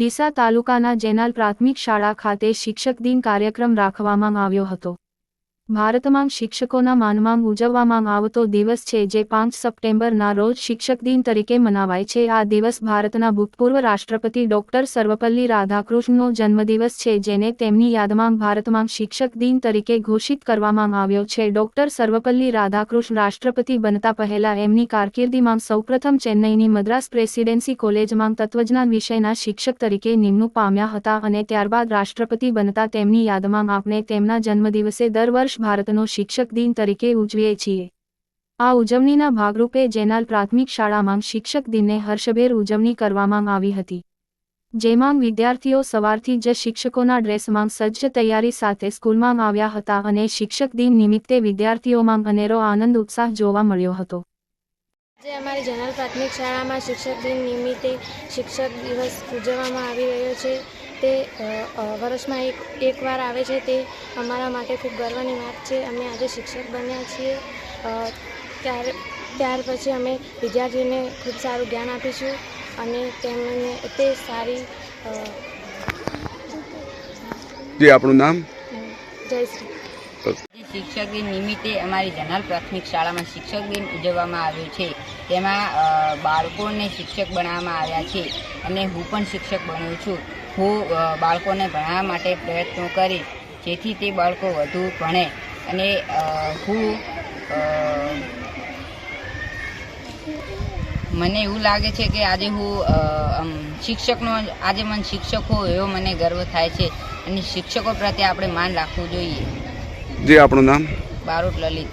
ડીસા તાલુકાના જેનાલ પ્રાથમિક શાળા ખાતે શિક્ષક દિન કાર્યક્રમ રાખવામાં આવ્યો હતો. ભારતમાં શિક્ષકોના માનમાં ઉજવવામાં આવતો દિવસ છે જે પાંચ સપ્ટેમ્બરના રોજ શિક્ષક દિન તરીકે મનાવાય છે. આ દિવસ ભારતના ભૂતપૂર્વ રાષ્ટ્રપતિ ડોક્ટર સર્વપલ્લી રાધાકૃષ્ણનો જન્મદિવસ છે, જેને તેમની યાદમાં ભારતમાં શિક્ષક દિન તરીકે ઘોષિત કરવામાં આવ્યો છે. ડોક્ટર સર્વપલ્લી રાધાકૃષ્ણ રાષ્ટ્રપતિ બનતા પહેલા એમની કારકિર્દીમાં સૌપ્રથમ ચેન્નઈની મદ્રાસ પ્રેસિડેન્સી કોલેજમાં તત્વજ્ઞાન વિષયના શિક્ષક તરીકે નિમણૂક પામ્યા હતા અને ત્યારબાદ રાષ્ટ્રપતિ બનતા તેમની યાદમાં આપણે તેમના જન્મદિવસે દર વર્ષ ભારતનો શિક્ષક દિન તરીકે ઉજવીએ છીએ. આ ઉજવણીના ભાગરૂપે જેનાલ પ્રાથમિક શાળામાં શિક્ષક દિનને હર્ષભેર ઉજવણી કરવામાં આવી હતી. જેમાં વિદ્યાર્થીઓ સવારથી જ શિક્ષકોના ડ્રેસમાં સજ્જ તૈયારી સાથે સ્કૂલમાં આવ્યા હતા અને શિક્ષક દિન નિમિત્તે વિદ્યાર્થીઓમાં અનેરો આનંદ ઉત્સાહ જોવા મળ્યો હતો. આજે અમારી જનરલ પ્રાથમિક શાળામાં શિક્ષક દિન નિમિત્તે શિક્ષક દિવસ ઉજવવામાં આવી રહ્યો છે. તે વર્ષમાં એક એકવાર આવે છે તે અમારા માટે ખૂબ ગર્વની વાત છે. અમે આજે શિક્ષક બન્યા છીએ. ત્યાર ત્યાર પછી અમે વિદ્યાર્થીઓને ખૂબ સારું જ્ઞાન આપીશું અને તેમને તે સારી જે આપણું નામ? જય શ્રી શિક્ષક દિન નિમિત્તે અમારી જનરલ પ્રાથમિક શાળામાં શિક્ષક દિન ઉજવવામાં આવ્યો છે. તેમાં બાળકોને શિક્ષક બનાવવામાં આવ્યા છે અને હું પણ શિક્ષક બન્યો છું. હું બાળકોને ભણાવવા માટે પ્રયત્નો કરીશ જેથી તે બાળકો વધુ ભણે અને હું મને એવું લાગે છે કે આજે હું શિક્ષકનો આજે મને શિક્ષકો એવો મને ગર્વ થાય છે. અને શિક્ષકો પ્રત્યે આપણે માન રાખવું જોઈએ. જે આપણું નામ? બારોટ લલિત.